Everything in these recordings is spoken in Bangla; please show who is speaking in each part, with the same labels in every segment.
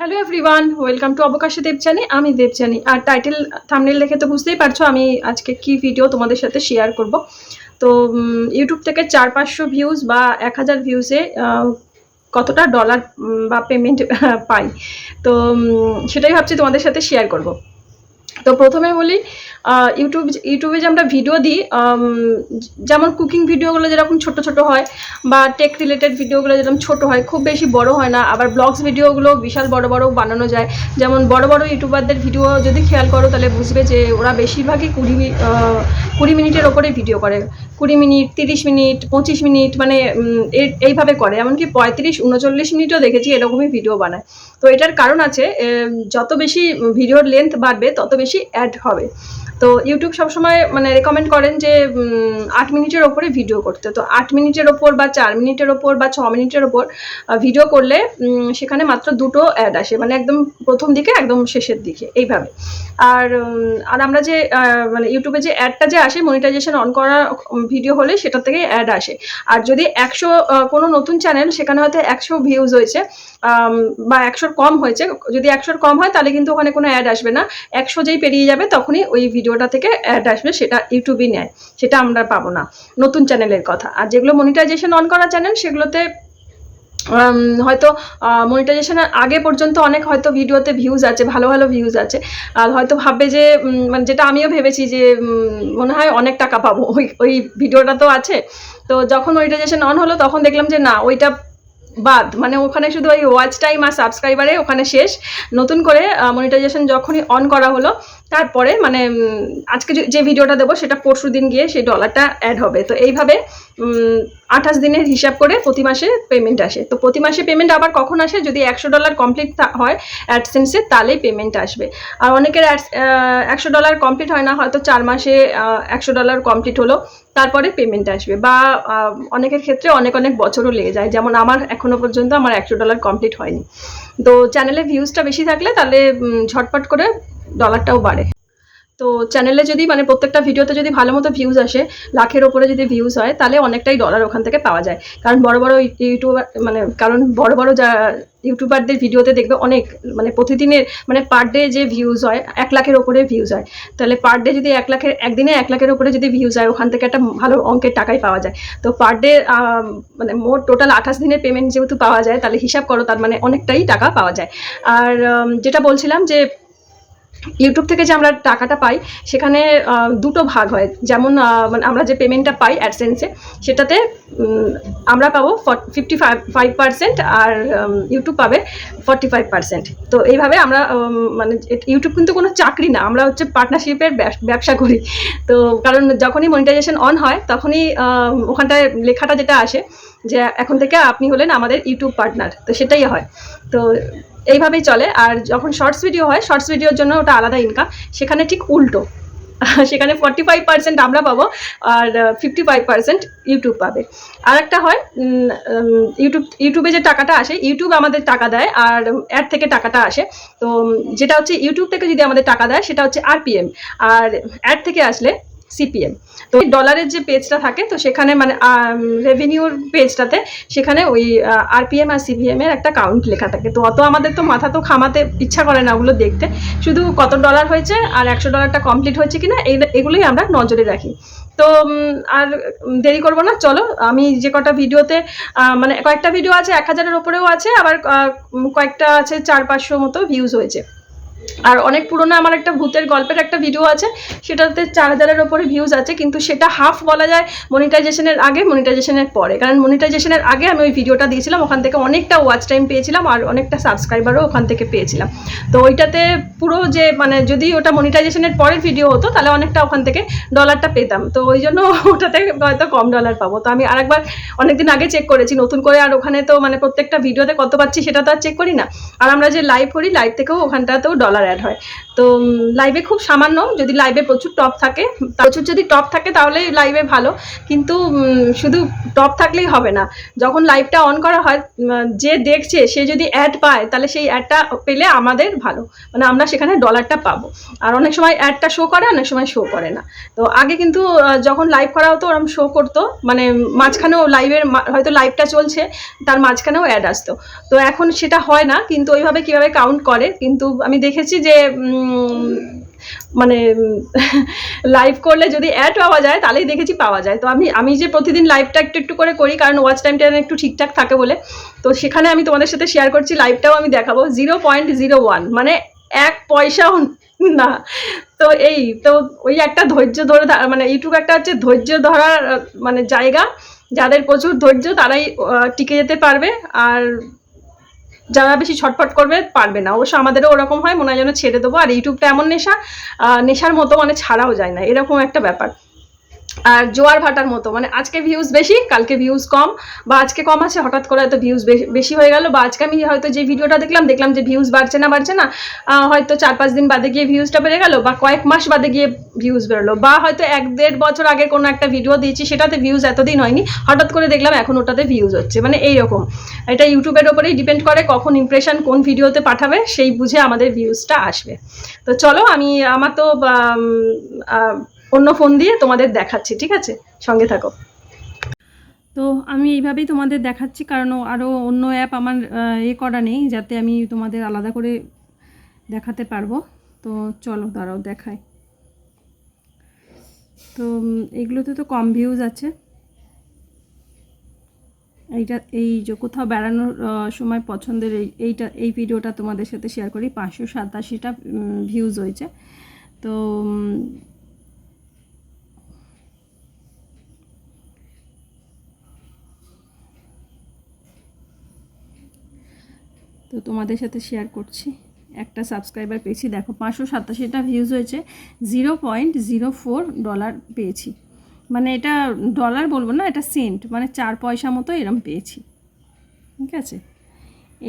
Speaker 1: হ্যালো এভরিওয়ান ওয়েলকাম টু অবকাশে দেবচানি আমি দেবচানি আর টাইটেল থামনেল দেখে তো বুঝতেই পারছ আমি আজকে কি ভিডিও তোমাদের সাথে শেয়ার করব। তো ইউটিউব থেকে চার পাঁচশো ভিউজ বা এক হাজার ভিউজে কতটা ডলার বা পেমেন্ট পাই। তো সেটাই ভাবছি তোমাদের সাথে শেয়ার করব। তো প্রথমে বলি ইউটিউব ইউটিউবে যে আমরা ভিডিও দিই যেমন কুকিং ভিডিওগুলো যেরকম ছোট ছোট হয় বা টেক রিলেটেড ভিডিওগুলো যেরকম ছোট হয়, খুব বেশি বড় হয় না। আবার ব্লগস ভিডিওগুলো বিশাল বড় বড় বানানো যায়। যেমন বড় বড় ইউটিউবারদের ভিডিও যদি খেয়াল করো, তাহলে বুঝবে যে ওরা বেশিরভাগই কুড়ি কুড়ি মিনিটের ওপরে ভিডিও করে। কুড়ি মিনিট, তিরিশ মিনিট, পঁচিশ মিনিট মানে এই- এইভাবে করে। এমনকি পঁয়ত্রিশ, উনচল্লিশ মিনিটও দেখেছি এরকমই ভিডিও বানায়। তো এটার কারণ আছে যত বেশি ভিডিওর লেন্থ বাড়বে, তত বেশি অ্যাড হবে। তো ইউটিউব সবসময় মানে রেকমেন্ড করেন যে আট মিনিটের ওপরে ভিডিও করতে। তো আট মিনিটের ওপর বা চার মিনিটের ওপর বা ছ মিনিটের ওপর ভিডিও করলে সেখানে মাত্র দুটো অ্যাড আসে। মানে একদম প্রথম দিকে, একদম শেষের দিকে, এইভাবে। আর আর আমরা যে মানে ইউটিউবে যে অ্যাডটা যে আসে মনিটাইজেশন অন করা ভিডিও হলে সেটা থেকে অ্যাড আসে। আর যদি একশো কোনো নতুন চ্যানেল সেখানে হয়তো একশো ভিউজ হয়েছে বা একশোর কম হয়েছে। যদি একশোর কম হয়, তাহলে কিন্তু ওখানে কোনো অ্যাড আসবে না। একশো যেই পেরিয়ে যাবে, তখনই ওই ভিডিওটা থেকে অ্যাড আসবে, সেটা ইউটিউবই নেয়, সেটা আমরা পাবো না। নতুন চ্যানেলের কথা। আর যেগুলো মনিটাইজেশন অন করা চ্যানেল সেগুলোতে হয়তো মনিটাইজেশনের আগে পর্যন্ত অনেক হয়তো ভিডিওতে ভিউজ আছে, ভালো ভালো ভিউজ আছে। আর হয়তো ভাববে যে মানে যেটা আমিও ভেবেছি যে মনে হয় অনেক টাকা পাবো। ওই ওই ভিডিওটা তো আছে। তো যখন মনিটাইজেশন অন হলো, তখন দেখলাম যে না, ওইটা বাদ। মানে ওখানে শুধু ওই ওয়াচ টাইম আর সাবস্ক্রাইবারে ওখানে শেষ। নতুন করে মনিটাইজেশন যখনই অন করা হলো তারপরে মানে আজকে যে- ভিডিওটা দেবো সেটা পরশু দিন গিয়ে সেই ডলারটা অ্যাড হবে। তো এইভাবে আঠাশ দিনের হিসাব করে প্রতি মাসে পেমেন্ট আসে। তো প্রতি মাসে পেমেন্ট আবার কখন আসে? যদি একশো ডলার কমপ্লিট হয় অ্যাডসেন্সে তাহলেই পেমেন্ট আসবে। আর অনেকের একশো ডলার কমপ্লিট হয় না, হয়তো চার মাসে একশো ডলার কমপ্লিট হলো, তারপরে পেমেন্ট আসবে। বা অনেকের ক্ষেত্রে অনেক অনেক বছরও লেগে যায়। যেমন আমার এখনও পর্যন্ত আমার একশো ডলার কমপ্লিট হয়নি। তো চ্যানেলে ভিউজটা বেশি থাকলে তাহলে ঝটপট করে ডলারটাও বাড়ে। তো চ্যানেলে যদি মানে প্রত্যেকটা ভিডিওতে যদি ভালো মতো ভিউজ আসে, লাখের ওপরে যদি ভিউজ হয়, তাহলে অনেকটাই ডলার ওখান থেকে পাওয়া যায়। কারণ বড় বড় ইউটিউবার মানে কারণ বড় বড় যা ইউটিউবারদের ভিডিওতে দেখবে অনেক মানে প্রতিদিনের মানে পার ডে যে ভিউজ হয়, এক লাখের ওপরে ভিউজ হয়। তাহলে পার ডে যদি এক লাখের, একদিনে এক লাখের ওপরে যদি ভিউজ হয়, ওখান থেকে একটা ভালো অঙ্কের টাকাই পাওয়া যায়। তো পার ডে মানে মোট টোটাল আঠাশ দিনের পেমেন্ট যেহেতু পাওয়া যায়, তাহলে হিসাব করো, তার মানে অনেকটাই টাকা পাওয়া যায়। আর যেটা বলছিলাম যে ইউটিউব থেকে যে আমরা টাকাটা পাই, সেখানে দুটো ভাগ হয়। যেমন মানে আমরা যে পেমেন্টটা পাই অ্যাডসেন্সে সেটাতে আমরা পাবো ফিফটি ফাইভ পার্সেন্ট আর ইউটিউব পাবে ফর্টি ফাইভ পার্সেন্ট তো এইভাবে আমরা মানে ইউটিউব কিন্তু কোনো চাকরি না, আমরা হচ্ছে পার্টনারশিপের ব্যবসা করি। তো কারণ যখনই মনিটাইজেশন অন হয়, তখনই ওখানটায় লেখাটা যেটা আসে, যে এখন থেকে আপনি হলেন আমাদের ইউটিউব পার্টনার তো সেটাই হয়। তো এইভাবেই চলে। আর যখন শর্টস ভিডিও হয় শর্টস ভিডিওর জন্য ওটা আলাদা ইনকাম সেখানে ঠিক উল্টো। সেখানে ফর্টি ফাইভ পার্সেন্ট আমরা পাবো আর ফিফটি ফাইভ পার্সেন্ট ইউটিউব পাবে। আর একটা হয় ইউটিউব ইউটিউবে যে টাকাটা আসে ইউটিউব আমাদের টাকা দেয় আর অ্যাড থেকে টাকাটা আসে। তো যেটা হচ্ছে ইউটিউব থেকে যদি আমাদের টাকা দেয়, সেটা হচ্ছে আরপিএম আর অ্যাড থেকে আসলে সিপিএম তো ডলারের যে পেজটা থাকে, তো সেখানে মানে রেভিনিউর পেজটাতে সেখানে ওই আরপিএম আর সিপিএম এর একটা কাউন্ট লেখা থাকে। তো অত আমাদের তো মাথা তো খামাতে ইচ্ছা করে না ওগুলো দেখতে। শুধু কত ডলার হয়েছে আর একশো ডলারটা কমপ্লিট হয়েছে কিনা এগুলোই আমরা নজরে রাখি। তো আর দেরি করব না, চলো। আমি যে কটা ভিডিওতে মানে কয়েকটা ভিডিও আছে, এক হাজারের ওপরেও আছে, আবার কয়েকটা আছে চার পাঁচশো মতো ভিউজ হয়েছে। আর অনেক পুরনো আমার একটা ভূতের গল্পের একটা ভিডিও আছে, সেটাতে চার হাজারের ওপরে ভিউজ আছে, কিন্তু সেটা হাফ বলা যায় মনিটাইজেশনের আগে মনিটাইজেশনের পরে। কারণ মনিটাইজেশনের আগে আমি ওই ভিডিওটা দিয়েছিলাম, ওখান থেকে অনেকটা ওয়াচ টাইম পেয়েছিলাম আর অনেকটা সাবস্ক্রাইবারও ওখান থেকে পেয়েছিলাম। তো ওইটাতে পুরো যে মানে যদি ওটা মনিটাইজেশনের পরের ভিডিও হতো, তাহলে অনেকটা ওখান থেকে ডলারটা পেতাম। তো ওই জন্য ওটাতে হয়তো কম ডলার পাবো। তো আমি আরেকবার অনেকদিন আগে চেক করেছি, নতুন করে আর ওখানে তো মানে প্রত্যেকটা ভিডিওতে কত পাচ্ছি সেটা তো আর চেক করি না। আর আমরা যে লাইভ করি লাইভ থেকেও ওখানটাতেও ডলার ডলার অ্যাড হয়। তো লাইভে খুব সামান্য, যদি লাইভে প্রচুর টপ থাকে প্রচুর যদি টপ থাকে তাহলে লাইভে ভালো। কিন্তু শুধু টপ থাকলেই হবে না। যখন লাইভটা অন করা হয় যে দেখছে, সে যদি অ্যাড পায়, তাহলে সেই অ্যাডটা পেলে আমাদের ভালো। মানে আমরা সেখানে ডলারটা পাবো। আর অনেক সময় অ্যাডটা শো করে, অনেক সময় শো করে না। তো আগে কিন্তু যখন লাইভ করা হতো ওরকম শো করতো। মানে মাঝখানেও লাইভের হয়তো লাইভটা চলছে, তার মাঝখানেও অ্যাড আসতো। তো এখন সেটা হয় না, কিন্তু ওইভাবে কীভাবে কাউন্ট করে, কিন্তু আমি দেখেছি যে মানে লাইভ করলে যদি অ্যাড পাওয়া যায়, তাহলেই দেখেছি পাওয়া যায়। তো আমি আমি যে প্রতিদিন লাইভটা একটু একটু করে করি, কারণ ওয়াচ টাইমটা একটু ঠিকঠাক থাকে বলে। তো সেখানে আমি তোমাদের সাথে শেয়ার করছি লাইভটাও আমি দেখাবো। জিরো পয়েন্ট জিরো ওয়ান মানে এক পয়সাও না। তো এই, তো ওই একটা ধৈর্য ধরে মানে ইউটিউব একটা হচ্ছে ধৈর্য ধরার মানে জায়গা। যাদের প্রচুর ধৈর্য, তারাই টিকে যেতে পারবে। আর যারা বেশি ছটফট করবে পারবে না। অবশ্য আমাদেরও ওরকম হয়, মনে হয় যেন ছেড়ে দেবো। আর ইউটিউবটা এমন নেশা নেশার মতো মানে ছাড়াও যায় না। এরকম একটা ব্যাপার। আর জোয়ার ভাটার মতো। মানে আজকে ভিউজ বেশি, কালকে ভিউজ কম, বা আজকে কম আছে, হঠাৎ করে হয়তো ভিউজ বেশি হয়ে গেল, বা আজকে আমি হয়তো যে ভিডিওটা দেখলাম দেখলাম যে ভিউজ বাড়ছে না বাড়ছে না হয়তো চার পাঁচ দিন বাদে গিয়ে ভিউজটা বেড়ে গেল, বা কয়েক মাস বাদে গিয়ে ভিউজ বেরোলো, বা হয়তো এক দেড় বছর আগের কোনো একটা ভিডিও দিয়েছি, সেটাতে ভিউজ এতদিন হয়নি, হঠাৎ করে দেখলাম এখন ওটাতে ভিউজ হচ্ছে মানে এইরকম। এটা ইউটিউবের ওপরেই ডিপেন্ড করে কখন ইমপ্রেশন কোন ভিডিওতে পাঠাবে, সেই বুঝে আমাদের ভিউজটা আসবে। তো চলো, আমি, আমার তো অন্য ফোন দিয়ে তোমাদের দেখাচ্ছি, ঠিক আছে? সঙ্গে থাকো। তো আমি এইভাবেই তোমাদের দেখাচ্ছি, কারণ আরও অন্য অ্যাপ আমার এ করা নেই, যাতে আমি তোমাদের আলাদা করে দেখাতে পারব। তো চলো দাঁড়াও, দেখাই। তো এগুলোতে তো কম ভিউজ আছে। এইটা, এই যে কোথাও বেড়ানোর সময় পছন্দের এই, এইটা, এই ভিডিওটা তোমাদের সাথে শেয়ার করি। পাঁচশো সাতাশিটা ভিউজ হয়েছে। তো তো তোমাদের সাথে শেয়ার করছি। একটা সাবস্ক্রাইবার পেয়েছি, দেখো পাঁচশো সাতাশিটা ভিউজ হয়েছে zero point zero four dollar পেয়েছি। মানে এটা ডলার বলব না, এটা সেন্ট মানে চার পয়সা মতো এরম পেয়েছি। ঠিক আছে?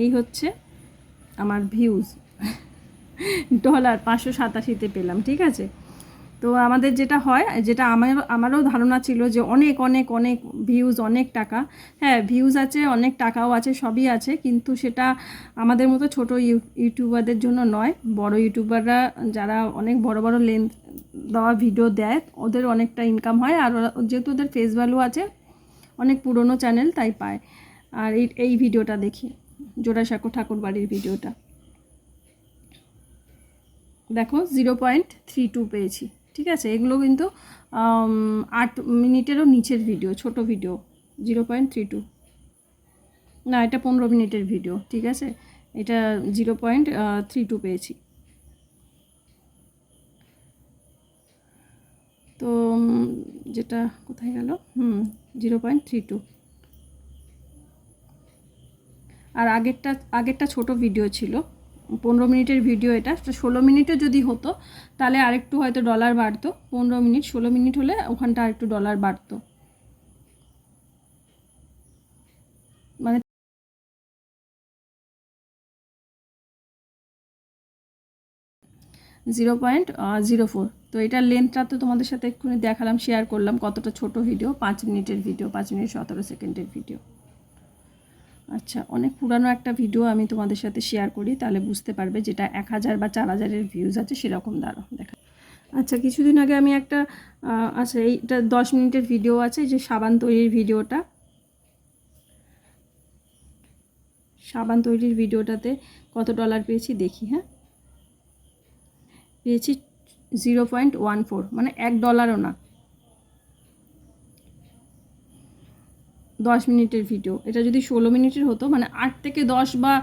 Speaker 1: এই হচ্ছে আমার ভিউজ ডলার পাঁচশো সাতাশিতে পেলাম, ঠিক আছে? তো আমাদের যেটা হয়, যেটা আমার, আমারও ধারণা ছিল যে অনেক অনেক অনেক ভিউজ অনেক টাকা। হ্যাঁ ভিউজ আছে, অনেক টাকাও আছে, সবই আছে, কিন্তু সেটা আমাদের মতো ছোট ইউ- ইউটিউবারদের জন্য নয়। বড় ইউটিউবাররা যারা অনেক বড় বড় লেন্থ দেওয়া ভিডিও দেয়, ওদের অনেকটা ইনকাম হয়। আর যেহেতু ওদের ফেস ভ্যালু আছে, অনেক পুরনো চ্যানেল তাই পায়। আর এই এই ভিডিওটা দেখি, জোড়াসাঁকো ঠাকুর বাড়ির ভিডিওটা দেখো জিরো পয়েন্ট থ্রি টু পেয়েছি। ঠিক আছে? এগুলো কিন্তু আট মিনিটেরও নিচের ভিডিও ছোট video zero point three two না, এটা পনেরো মিনিটের ভিডিও ঠিক আছে? এটা জিরো পয়েন্ট থ্রি টু পেয়েছি। তো যেটা কোথায় গেল? হুম জিরো পয়েন্ট থ্রি টু আর আগেরটা আগেরটা ছোট ভিডিও ছিল। পনেরো মিনিটের ভিডিও এটা। ষোলো মিনিটে যদি হতো, তাহলে আরেকটু হয়তো ডলার বাড়তো। পনেরো মিনিট, ষোলো মিনিট হলে ওখানটা আরেকটু ডলার বাড়তো। মানে জিরো পয়েন্ট জিরো ফোর তো এটার লেন্থটা তো তোমাদের সাথে এক্ষুনি দেখালাম শেয়ার করলাম কতটা ছোট ভিডিও পাঁচ মিনিটের ভিডিও পাঁচ মিনিট সতেরো সেকেন্ডের ভিডিও আচ্ছা অনেক পুরানো একটা ভিডিও আমি তোমাদের সাথে শেয়ার করি, তাহলে বুঝতে পারবে যেটা এক হাজার বা চার হাজারের ভিউজ আছে সেরকম দাঁড়ো দেখা। আচ্ছা কিছুদিন আগে আমি একটা আচ্ছা এইটা দশ মিনিটের ভিডিও আছে যে সাবান তৈরির ভিডিওটা। সাবান তৈরির ভিডিওটাতে কত ডলার পেয়েছি দেখি হ্যাঁ? পেয়েছি জিরো পয়েন্ট ওয়ান ফোর মানে এক ডলারও না। দশ মিনিটের ভিডিও এটা যদি ষোলো মিনিটের হতো মানে আট থেকে দশ বা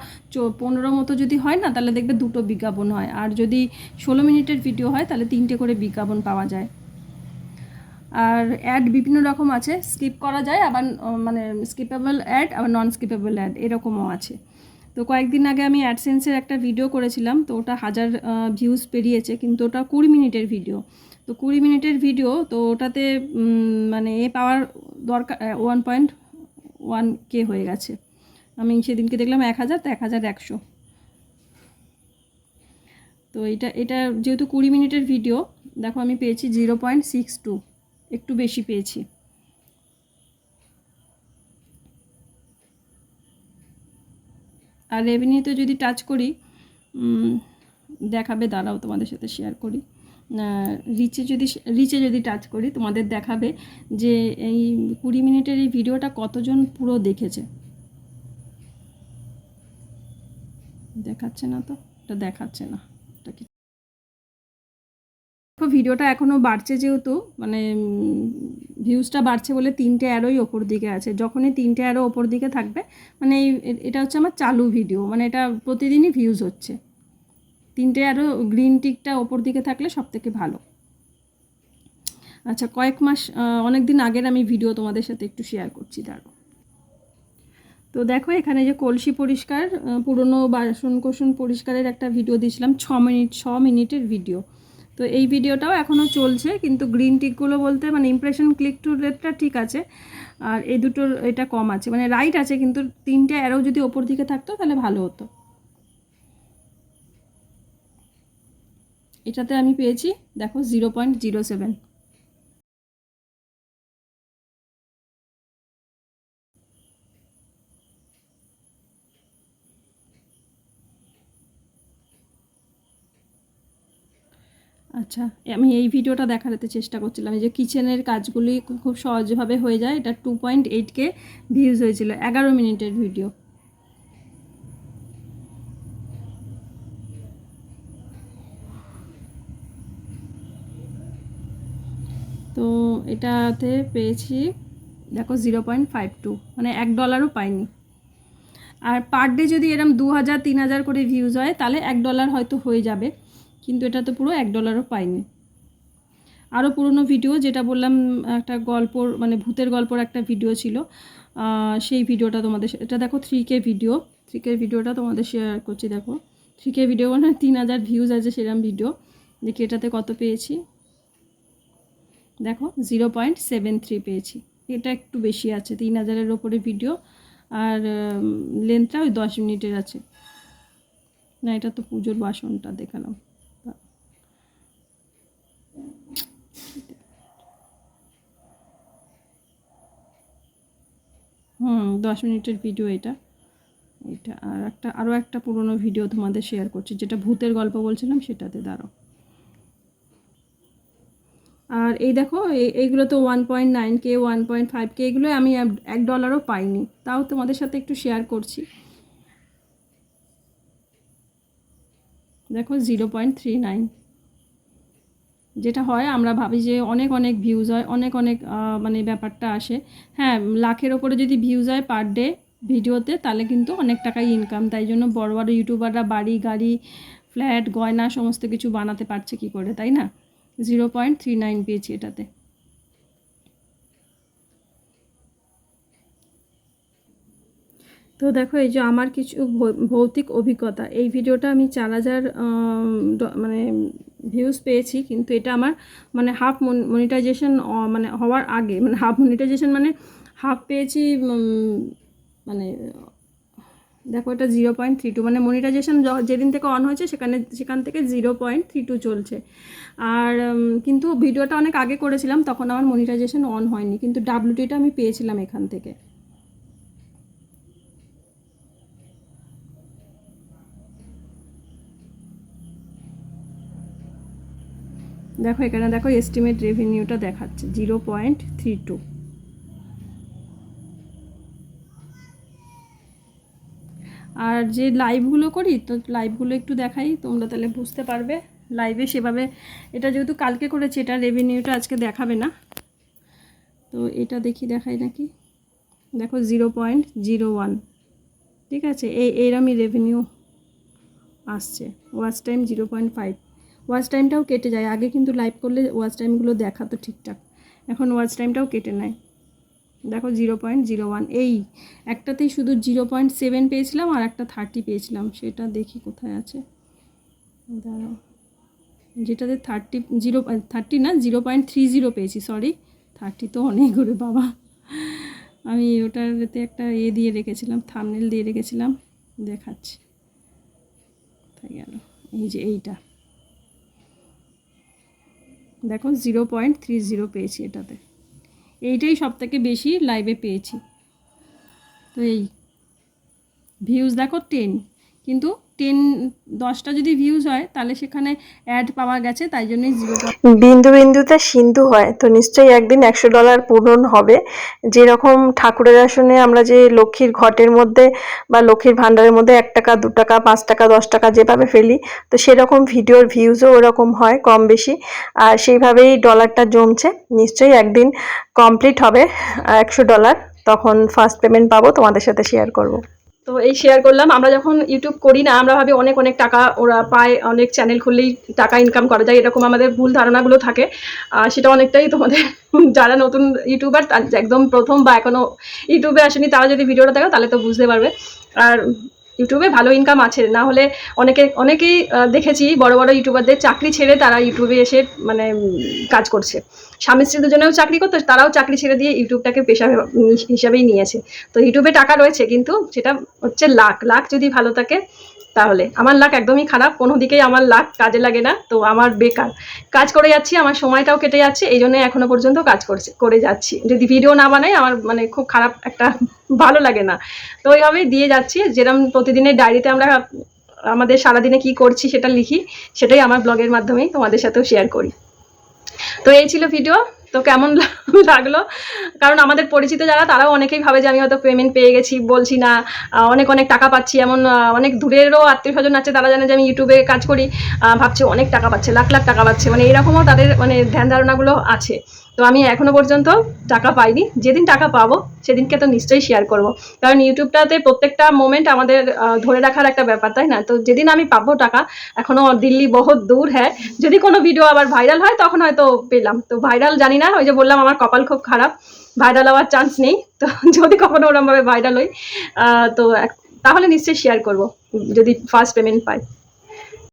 Speaker 1: পনেরো মতো যদি হয় না, তাহলে দেখবে দুটো বিজ্ঞাপন হয়। আর যদি ষোলো মিনিটের ভিডিও হয়, তাহলে তিনটে করে বিজ্ঞাপন পাওয়া যায়। আর অ্যাড বিভিন্ন রকম আছে। স্কিপ করা যায়, আবার মানে স্কিপেবল অ্যাড আবার নন স্কিপেবল অ্যাড এরকমও আছে। তো কয়েকদিন আগে আমি অ্যাডসেন্সের একটা ভিডিও করেছিলাম, তো ওটা হাজার ভিউজ পেরিয়েছে, কিন্তু ওটা কুড়ি মিনিটের ভিডিও তো কুড়ি মিনিটের ভিডিও তো ওটাতে মানে এ পাওয়ার দরকার ওয়ান পয়েন্ট ওয়ান কে হয়ে গেছে। আমি সেদিনকে দেখলাম এক হাজার, তো এক হাজার একশো। তো এটা এটা যেহেতু কুড়ি মিনিটের ভিডিও দেখো আমি পেয়েছি জিরো পয়েন্ট সিক্স টু একটু বেশি পেয়েছি। আর রেভিনিউতে যদি টাচ করি দেখাবে, দাঁড়াও তোমাদের সাথে শেয়ার করি। রিচে যদি রিচে যদি টাচ করি, তোমাদের দেখাবে যে এই কুড়ি মিনিটের এই ভিডিওটা কতজন পুরো দেখেছে। দেখাচ্ছে না তো? এটা দেখাচ্ছে না। এটা কি? ভিডিওটা এখনও বাড়ছে যেহেতু মানে ভিউজটা বাড়ছে বলে তিনটে অ্যারোই ওপর দিকে আছে। যখনই তিনটে অ্যারো ওপর দিকে থাকবে মানে এটা হচ্ছে আমার চালু ভিডিও মানে এটা প্রতিদিনই ভিউজ হচ্ছে। তিনটে অ্যারো গ্রিন টিকটা ওপর দিকে থাকলে সব থেকে ভালো। আচ্ছা কয়েক মাস অনেক দিন আগের আমি ভিডিও তোমাদের সাথে একটু শেয়ার করছি দাঁড়ো তো দেখো, এখানে যে কলসি পরিষ্কার পুরনো বাসন কোসন পরিষ্কারের একটা ভিডিও দিয়েছিলাম, ছ মিনিট, ছ মিনিটের ভিডিও তো এই ভিডিওটাও এখনও চলছে, কিন্তু গ্রিন টিকগুলো বলতে মানে ইমপ্রেশন ক্লিক টু রেটটা ঠিক আছে, আর এই দুটোর এটা কম আছে। মানে রাইট আছে, কিন্তু তিনটে অ্যারো যদি ওপর দিকে থাকতো, তাহলে ভালো হতো। এটাতে আমি পেয়েছি, দেখো জিরো পয়েন্ট জিরো সেভেন আচ্ছা আমি এই ভিডিওটা দেখাতে চেষ্টা করছিলাম যে কিচেনের কাজগুলি খুব সহজভাবে হয়ে যায়, এটা two point eight K views হয়েছিল, এগারো মিনিটের ভিডিও তো এটাতে পেয়েছি, দেখো জিরো পয়েন্ট ফাইভ টু মানে এক ডলারও পাইনি। আর পার ডে যদি এরম দু হাজার, তিন হাজার করে ভিউজ হয়, তাহলে এক ডলার হয়তো হয়ে যাবে, কিন্তু এটা তো পুরো এক ডলারও পাইনি। আরও পুরনো ভিডিও যেটা বললাম, একটা গল্পর মানে ভূতের গল্পর একটা ভিডিও ছিল সেই ভিডিওটা তোমাদের এটা দেখো three K video three K ভিডিওটা তোমাদের শেয়ার করছি, দেখো। থ্রি কে ভিডিও মানে তিন হাজার ভিউজ আছে সেরকম ভিডিও দেখি এটাতে কত পেয়েছি। দেখো জিরো পয়েন্ট সেভেন থ্রি পেয়েছি। এটা একটু বেশি আছে, তিন হাজারের ওপরে ভিডিও আর লেন্থটা ওই দশ মিনিটের আছে। না, এটা তো পুজোর বাসনটা দেখালাম। হুম, দশ মিনিটের ভিডিও এটা। এটা, আর একটা আরও একটা পুরনো ভিডিও তোমাদের শেয়ার করছি, যেটা ভূতের গল্প বলছিলাম, সেটাতে আর এই দেখো, এই- এইগুলো তো one point nine K one point five K এগুলো আমি এক ডলারও পাইনি। তাও তোমাদের সাথে একটু শেয়ার করছি। দেখো জিরো পয়েন্ট থ্রি নাইন যেটা হয়, আমরা ভাবি যে অনেক অনেক ভিউজ হয়, অনেক অনেক মানে ব্যাপারটা আসে। হ্যাঁ লাখের ওপরে যদি ভিউজ হয় পার ডে ভিডিওতে, তাহলে কিন্তু অনেক টাকাই ইনকাম তাই জন্য বড় বড় ইউটিউবাররা বাড়ি, গাড়ি ফ্ল্যাট গয়না, সমস্ত কিছু বানাতে পারছে কি করে, তাই না? জিরো পয়েন্ট থ্রি নাইন পেয়েছি এটাতে। তো দেখো, এই যে আমার কিছু ভৌতিক অভিজ্ঞতা, এই ভিডিওটা আমি চার হাজার মানে ভিউজ পেয়েছি, কিন্তু এটা আমার মানে হাফ মনিটাইজেশন মানে হওয়ার আগে মানে হাফ মনিটাইজেশন মানে হাফ পেয়েছি মানে দেখো এটা জিরো পয়েন্ট থ্রি টু মানে মনিটাইজেশন যেদিন থেকে অন হয়েছে, সেখানে, সেখান থেকে জিরো পয়েন্ট থ্রি টু চলছে। আর কিন্তু ভিডিওটা অনেক আগে করেছিলাম, তখন আমার মনিটাইজেশন অন হয়নি, কিন্তু ডাব্লিউটিটা আমি পেয়েছিলাম এখান থেকে। দেখো এখানে দেখো এস্টিমেট রেভিনিউটা দেখাচ্ছে জিরো পয়েন্ট থ্রি টু আর যে লাইভগুলো করি, তো লাইভগুলো একটু দেখাই, তোমরা তাহলে বুঝতে পারবে। লাইভে সেভাবে, এটা যেহেতু কালকে করেছি, এটা রেভিনিউটা আজকে দেখাবে না। তো এটা দেখি, দেখাই নাকি? দেখো জিরো পয়েন্ট জিরো ওয়ান ঠিক আছে? এই, এইরমই রেভিনিউ আসছে। Watch time zero point five watch টাইমটাও কেটে যায়। আগে কিন্তু লাইভ করলে ওয়াচ টাইমগুলো দেখাতো ঠিকঠাক। এখন ওয়াচ টাইমটাও কেটে নেয়। দেখো জিরো পয়েন্ট জিরো ওয়ান। এই একটাতেই শুধু জিরো পয়েন্ট সেভেন পেয়েছিলাম আর একটা থার্টি পেয়েছিলাম। সেটা দেখি কোথায় আছে। দাঁড়াও। যেটাতে থার্টি, জিরো থার্টি না, জিরো পয়েন্ট থ্রি জিরো পেয়েছি সরি থার্টি তো অনেক করে বাবা। আমি ওটাতে একটা এ দিয়ে রেখেছিলাম থামনেল দিয়ে রেখেছিলাম। দেখাচ্ছি। কোথায় গেল? এই যে এইটা। দেখো, জিরো পয়েন্ট থ্রি জিরো পেয়েছি এটাতে। এইটাই সব থেকে বেশি লাইভে পেয়েছি। তো এই ভিউজ দেখো টেন কিন্তু টেন দশটা যদি ভিউজ হয়, তাহলে সেখানে অ্যাড পাওয়া গেছে, তাই জন্যই জিরো
Speaker 2: বিন্দু বিন্দুতে সিন্ধু হয়, তো নিশ্চয়ই একদিন একশো ডলার পূরণ হবে। যেরকম ঠাকুরের আসনে আমরা যে লক্ষ্মীর ঘটের মধ্যে বা লক্ষ্মীর ভাণ্ডারের মধ্যে এক টাকা, দু টাকা, পাঁচ টাকা, দশ টাকা যেভাবে ফেলি, তো সেরকম ভিডিওর ভিউজও ওরকম হয় কম বেশি। আর সেইভাবেই ডলারটা জমছে, নিশ্চয়ই একদিন কমপ্লিট হবে, একশো ডলার তখন ফার্স্ট পেমেন্ট পাবো, তোমাদের সাথে শেয়ার করব।
Speaker 1: তো এই শেয়ার করলাম। আমরা যখন ইউটিউব করি না, আমরা ভাবি অনেক অনেক টাকা ওরা পায়, অনেক চ্যানেল খুললেই টাকা ইনকাম করা যায়, এরকম আমাদের ভুল ধারণাগুলো থাকে। সেটা অনেকটাই তোমাদের যারা নতুন ইউটিউবার একদম প্রথম বা এখনও ইউটিউবে আসেনি, তারা যদি ভিডিওটা দেখো, তাহলে তো বুঝতে পারবে। আর ইউটিউবে ভালো ইনকাম আছে। না হলে অনেকে, অনেকেই দেখেছি বড় বড় ইউটিউবারদের চাকরি ছেড়ে তারা ইউটিউবে এসে মানে কাজ করছে। স্বামী স্ত্রী দুজনেও চাকরি করতো, তারাও চাকরি ছেড়ে দিয়ে ইউটিউবটাকে পেশা হিসাবেই নিয়েছে। তো ইউটিউবে টাকা রয়েছে, কিন্তু সেটা হচ্ছে লাখ। লাখ যদি ভালো থাকে তাহলে। আমার লাখ একদমই খারাপ, কোনো দিকেই আমার লাখ কাজে লাগে না, তো আমার বেকার। কাজ করে যাচ্ছি, আমার সময়টাও কেটে যাচ্ছে, এই জন্য এখনও পর্যন্ত কাজ করছে, করে যাচ্ছি। যদি ভিডিও না বানাই, আমার মানে খুব খারাপ একটা, ভালো লাগে না। তো ওইভাবেই দিয়ে যাচ্ছি যেরকম প্রতিদিনের ডায়েরিতে আমরা, আমাদের সারাদিনে কি করছি সেটা লিখি, সেটাই আমার ব্লগের মাধ্যমেই তোমাদের সাথেও শেয়ার করি। তো এই ছিল ভিডিও তো কেমন লাগল? কারণ আমাদের পরিচিত যারা, তারাও অনেকেই ভাবে যে আমি হয়তো পেমেন্ট পেয়ে গেছি, বলছি না অনেক অনেক টাকা পাচ্ছি, এমন অনেক দূরেরও আত্মীয় স্বজন আছে, তারা জানে যে আমি ইউটিউবে কাজ করি ভাবছে অনেক টাকা পাচ্ছে, লাখ লাখ টাকা পাচ্ছে মানে এরকমও তাদের মানে ধ্যান ধারণাগুলো আছে। তো আমি এখনও পর্যন্ত টাকা পাইনি, যেদিন টাকা পাবো সেদিনকে তো নিশ্চয়ই শেয়ার করব। কারণ ইউটিউবটাতে প্রত্যেকটা মোমেন্ট আমাদের ধরে রাখার একটা ব্যাপার, তাই না? তো যেদিন আমি পাবো টাকা, এখনও দিল্লি বহুত দূর হ্যাঁ? যদি কোনো ভিডিও আবার ভাইরাল হয়, তখন হয়তো পেলাম। তো ভাইরাল জানি না, ওই যে বললাম, আমার কপাল খুব খারাপ। ভাইরাল হওয়ার চান্স নেই। তো যদি কখনো ওরমভাবে ভাইরাল হই তো তাহলে নিশ্চয়ই শেয়ার করব, যদি ফার্স্ট পেমেন্ট পাই।